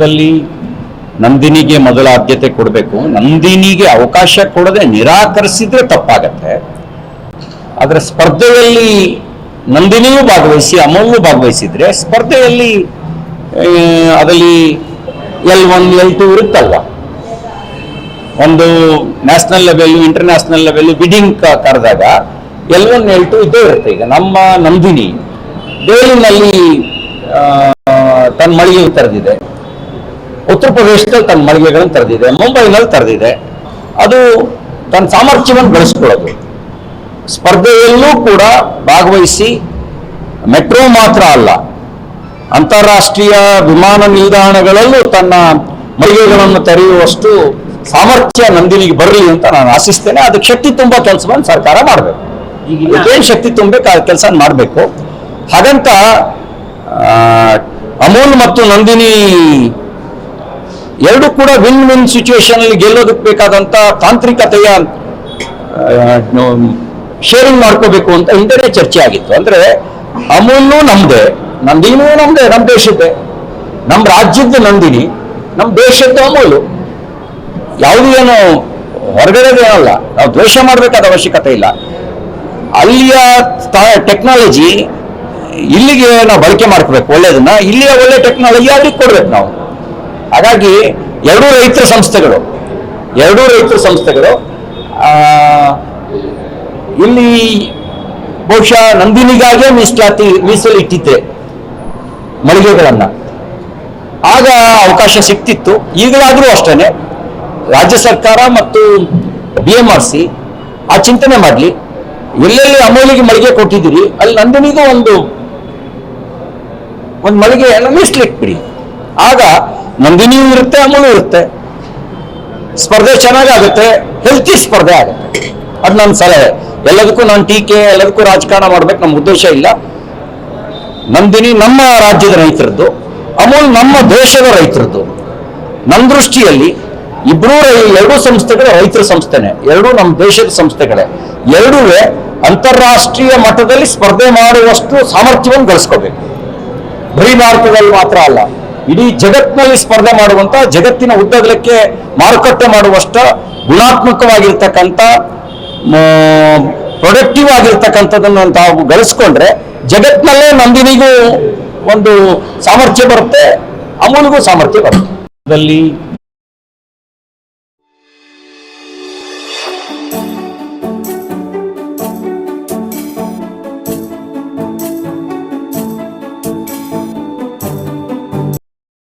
ದಲ್ಲಿ ನಂದಿನಿಗೆ ಮೊದಲ ಆದ್ಯತೆ ಕೊಡಬೇಕು. ನಂದಿನಿಗೆ ಅವಕಾಶ ಕೊಡದೆ ನಿರಾಕರಿಸಿದ್ರೆ ತಪ್ಪಾಗತ್ತೆ. ಆದರೆ ಸ್ಪರ್ಧೆಯಲ್ಲಿ ನಂದಿನಿಯೂ ಭಾಗವಹಿಸಿ, ಅಮೋಲ್ನೂ ಭಾಗವಹಿಸಿದ್ರೆ ಸ್ಪರ್ಧೆಯಲ್ಲಿ ಅದರಲ್ಲಿ ಎಲ್ ಒನ್, ಎಲ್ ಟು ಇರುತ್ತಲ್ವ? ಒಂದು national level international level bidding ಕರೆದಾಗ ಎಲ್ ಒನ್, ಎಲ್ ಟು ಇದ್ದೇ ಇರುತ್ತೆ. ಈಗ ನಮ್ಮ ನಂದಿನಿ ಬೇಲಿನಲ್ಲಿ ತನ್ನ ಮಳಿಗೆ ತರೆದಿದೆ ಉತ್ತರ ಪ್ರದೇಶದಲ್ಲಿ ತನ್ನ ಮಳಿಗೆಗಳನ್ನು ತರೆದಿದೆ ಮುಂಬೈನಲ್ಲಿ ತರೆದಿದೆ. ಅದು ತನ್ನ ಸಾಮರ್ಥ್ಯವನ್ನು ಬೆಳೆಸ್ಕೊಳ್ಳೋದು. ಸ್ಪರ್ಧೆಯಲ್ಲೂ ಕೂಡ ಭಾಗವಹಿಸಿ ಮೆಟ್ರೋ ಮಾತ್ರ ಅಲ್ಲ ಅಂತಾರಾಷ್ಟ್ರೀಯ ವಿಮಾನ ನಿಲ್ದಾಣಗಳಲ್ಲೂ ತನ್ನ ಮಳಿಗೆಗಳನ್ನು ತೆರೆಯುವಷ್ಟು ಸಾಮರ್ಥ್ಯ ನಂದಿನಿಗೆ ಬರಲಿ ಅಂತ ನಾನು ಆಶಿಸ್ತೇನೆ. ಅದಕ್ಕೆ ಶಕ್ತಿ ತುಂಬ ಕೆಲಸವನ್ನು ಸರ್ಕಾರ ಮಾಡಬೇಕು. ಈಗ ಏನು ಶಕ್ತಿ ತುಂಬಬೇಕು ಆ ಕೆಲಸ ಮಾಡಬೇಕು. ಹಾಗಂತ ಅಮೂಲ್ ಮತ್ತು ನಂದಿನಿ ಎರಡು ಕೂಡ ವಿನ್ ವಿನ್ ಸಿಚುವೇಶನ್ ಅಲ್ಲಿ ಗೆಲ್ಲೋದಕ್ಕೆ ಬೇಕಾದಂತ ತಾಂತ್ರಿಕತೆಯ ಶೇರಿಂಗ್ ಮಾಡ್ಕೋಬೇಕು ಅಂತ ಹಿಂದೆನೇ ಚರ್ಚೆ ಆಗಿತ್ತು. ಅಂದ್ರೆ ಅಮೂಲ್ನು ನಮ್ದೆ ನಂದಿನೂ ನಮ್ದೆ ನಮ್ಮ ದೇಶದ್ದೆ ನಮ್ಮ ರಾಜ್ಯದ ನಂದಿನಿ ನಮ್ಮ ದೇಶದ್ದು ಅಮೂಲು. ಯಾವುದು ಏನು ಹೊರಗಡೆದೇನಲ್ಲ ನಾವು ದ್ವೇಷ ಮಾಡಬೇಕಾದ ಅವಶ್ಯಕತೆ ಇಲ್ಲ. ಅಲ್ಲಿಯ ಟೆಕ್ನಾಲಜಿ ಇಲ್ಲಿಗೆ ನಾವು ಬಳಕೆ ಮಾಡ್ಕೋಬೇಕು, ಒಳ್ಳೇದನ್ನ, ಇಲ್ಲಿಯ ಒಳ್ಳೆ ಟೆಕ್ನಾಲಜಿ ಅವ್ರಿಗೆ ಕೊಡ್ಬೇಕು ನಾವು. ಹಾಗಾಗಿ ಎರಡೂ ರೈತರ ಸಂಸ್ಥೆಗಳು, ಎರಡೂ ರೈತರ ಸಂಸ್ಥೆಗಳು ಇಲ್ಲಿ ಬಹುಶಃ ನಂದಿನಿಗಾಗೇ ಮೀಸಲಾತಿ ಮೀಸಲಿಟ್ಟಿದ್ದೆ ಮಳಿಗೆಗಳನ್ನ. ಆಗ ಅವಕಾಶ ಸಿಕ್ತಿತ್ತು, ಈಗಲಾದರೂ ಅಷ್ಟೇನೆ. ರಾಜ್ಯ ಸರ್ಕಾರ ಮತ್ತು ಬಿ ಎಂ ಆರ್ ಸಿ ಆ ಚಿಂತನೆ ಮಾಡಲಿ. ಎಲ್ಲೆಲ್ಲಿ ಅಮೂಲಿಗೆ ಮಳಿಗೆ ಕೊಟ್ಟಿದ್ದೀರಿ, ಅಲ್ಲಿ ನಂದಿನಿಗೂ ಒಂದು ಒಂದು ಮಳಿಗೆಯನ್ನು ಮೀಸಲಿಟ್ಬಿಡಿ ಆಗ ನಂದಿನಿಯೂ ಇರುತ್ತೆ ಅಮ್ಮನೂ ಇರುತ್ತೆ. ಸ್ಪರ್ಧೆ ಚೆನ್ನಾಗಾಗುತ್ತೆ ಹೆಲ್ತಿ ಸ್ಪರ್ಧೆ ಆಗುತ್ತೆ. ಅದು ನನ್ನ ಸಲಹೆ. ಎಲ್ಲದಕ್ಕೂ ನಾನು ಟೀಕೆ, ಎಲ್ಲದಕ್ಕೂ ರಾಜಕಾರಣ ಮಾಡ್ಬೇಕು ನಮ್ಮ ಉದ್ದೇಶ ಇಲ್ಲ. ನಂದಿನಿ ನಮ್ಮ ರಾಜ್ಯದ ರೈತರದ್ದು, ಅಮೂಲ್ ನಮ್ಮ ದೇಶದ ರೈತರದ್ದು. ನನ್ನ ದೃಷ್ಟಿಯಲ್ಲಿ ಇಬ್ಬರೂ ಎರಡೂ ಸಂಸ್ಥೆಗಳು ರೈತರ ಸಂಸ್ಥೆನೆ. ಎರಡೂ ನಮ್ಮ ದೇಶದ ಸಂಸ್ಥೆಗಳೇ. ಎರಡೂ ಅಂತಾರಾಷ್ಟ್ರೀಯ ಮಟ್ಟದಲ್ಲಿ ಸ್ಪರ್ಧೆ ಮಾಡುವಷ್ಟು ಸಾಮರ್ಥ್ಯವನ್ನು ಗಳಿಸ್ಕೋಬೇಕು. ಬರೀ ಭಾರತದಲ್ಲಿ ಮಾತ್ರ ಅಲ್ಲ. ಇಡೀ ಜಗತ್ತಿನಲ್ಲಿ ಸ್ಪರ್ಧೆ ಮಾಡುವಂತ, ಜಗತ್ತಿನ ಉದ್ದಗಲಕ್ಕೆ ಮಾರುಕಟ್ಟೆ ಮಾಡುವಷ್ಟ ಗುಣಾತ್ಮಕವಾಗಿರ್ತಕ್ಕಂಥ ಪ್ರೊಡಕ್ಟಿವ್ ಆಗಿರ್ತಕ್ಕಂಥದ್ದನ್ನು ತಾವು ಗಳಿಸ್ಕೊಂಡ್ರೆ ಜಗತ್ತಿನಲ್ಲೇ ನಂದಿನಿಗೂ ಒಂದು ಸಾಮರ್ಥ್ಯ ಬರುತ್ತೆ, ಅಮೂಲ್ಗೂ ಸಾಮರ್ಥ್ಯ ಬರುತ್ತೆ.